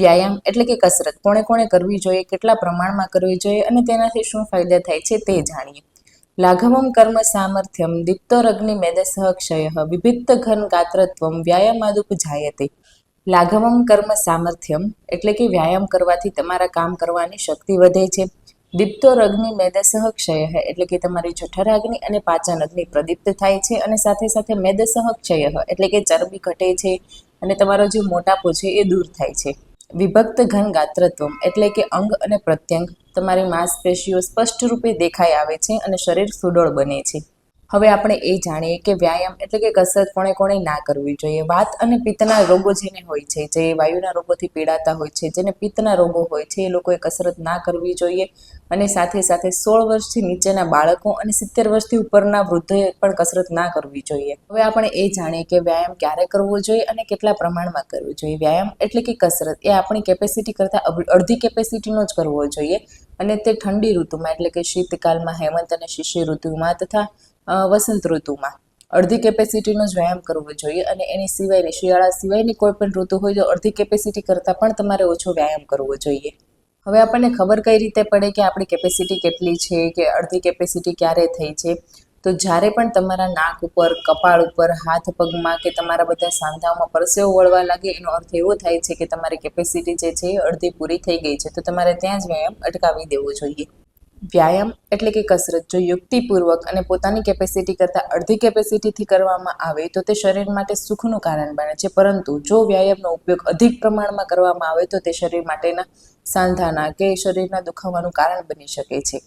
વ્યાયામ એટલે કે કસરત કોણે કોણે કરવી જોઈએ, કેટલા પ્રમાણમાં કરવી જોઈએ અને તેનાથી શું ફાયદા થાય છે તે જાણીએ. લાઘવમ કર્મ સામર્થ્યમ દીપ્તોરગ્નિ મેદસહ ક્ષય, વિભિત્ત ઘન ગાત્રત્વમ વ્યાયામાદુપજાયતે લાઘવમ કર્મ સામર્થ્યમ એટલે કે વ્યાયામ કરવાથી તમારા કામ કરવાની શક્તિ વધે છે. દીપ્તોરગ્નિ મેદસહ ક્ષય એટલે કે તમારી જઠરાગ્નિ અને પાચન અગ્નિ પ્રદીપ્ત થાય છે અને સાથે સાથે મેદસહ ક્ષય એટલે કે ચરબી ઘટે છે અને તમારો જે મોટાપો છે એ દૂર થાય છે. વિભક્ત ઘન ગાત્રત્વ એટલે કે અંગ અને પ્રત્યંગ. તમારી માંસપેશીઓ સ્પષ્ટ રૂપે દેખાઈ આવે છે અને શરીર સુડોળ બને છે. હવે આપણે એ જાણીએ કે વ્યાયામ એટલે કે કસરત કોણે કોણે ના કરવી જોઈએ. વાત અને પિત્તના રોગો જેને હોય છે, જે વાયુના રોગોથી પીડાતા હોય છે, જેને પિત્તના રોગો હોય છે, એ લોકોએ કસરત ના કરવી જોઈએ અને સાથે સાથે સોળ વર્ષથી નીચેના બાળકો અને સિત્તેર વર્ષથી ઉપરના વૃદ્ધોએ પણ કસરત ના કરવી જોઈએ. હવે આપણે એ જાણીએ કે વ્યાયામ ક્યારે કરવો જોઈએ અને કેટલા પ્રમાણમાં કરવો જોઈએ. વ્યાયામ એટલે કે કસરત એ આપણી કેપેસિટી કરતાં અડધી કેપેસિટીનો જ કરવો જોઈએ અને તે ઠંડી ઋતુમાં એટલે કે શીતકાલમાં, હેમંત અને શિશિર ઋતુમાં તથા વસંત ઋતુમાં. અડધી કેપેસિટીનો જ વ્યાયામ કરવો જોઈએ અને એની સિવાયની શિયાળા સિવાયની કોઈ પણ ઋતુ હોય તો અડધી કેપેસિટી કરતાં પણ તમારે ઓછો વ્યાયામ કરવો જોઈએ. હવે આપણને ખબર કઈ રીતે પડે કે આપણી કેપેસિટી કેટલી છે કે અડધી કેપેસિટી ક્યારે થઈ છે? તો જ્યારે પણ તમારા નાક ઉપર, કપાળ ઉપર, હાથ પગમાં કે તમારા બધા સાંધાઓમાં પરસેવો વળવા લાગે, એનો અર્થ એવો થાય છે કે તમારી કેપેસિટી જે છે અડધી પૂરી થઈ ગઈ છે, તો તમારે ત્યાં જ વ્યાયામ અટકાવી દેવો જોઈએ. વ્યાયામ એટલે કે કસરત, જો યુક્તિપૂર્વક અને પોતાની કેપેસિટી કરતાં અડધી કેપેસિટીથી કરવામાં આવે, તો તે શરીર માટે સુખનું કારણ બને છે. પરંતુ જો વ્યાયામનો ઉપયોગ અધિક પ્રમાણમાં કરવામાં આવે, તો તે શરીર માટેના સાંધાના કે શરીરના દુખાવાનું કારણ બની શકે છે.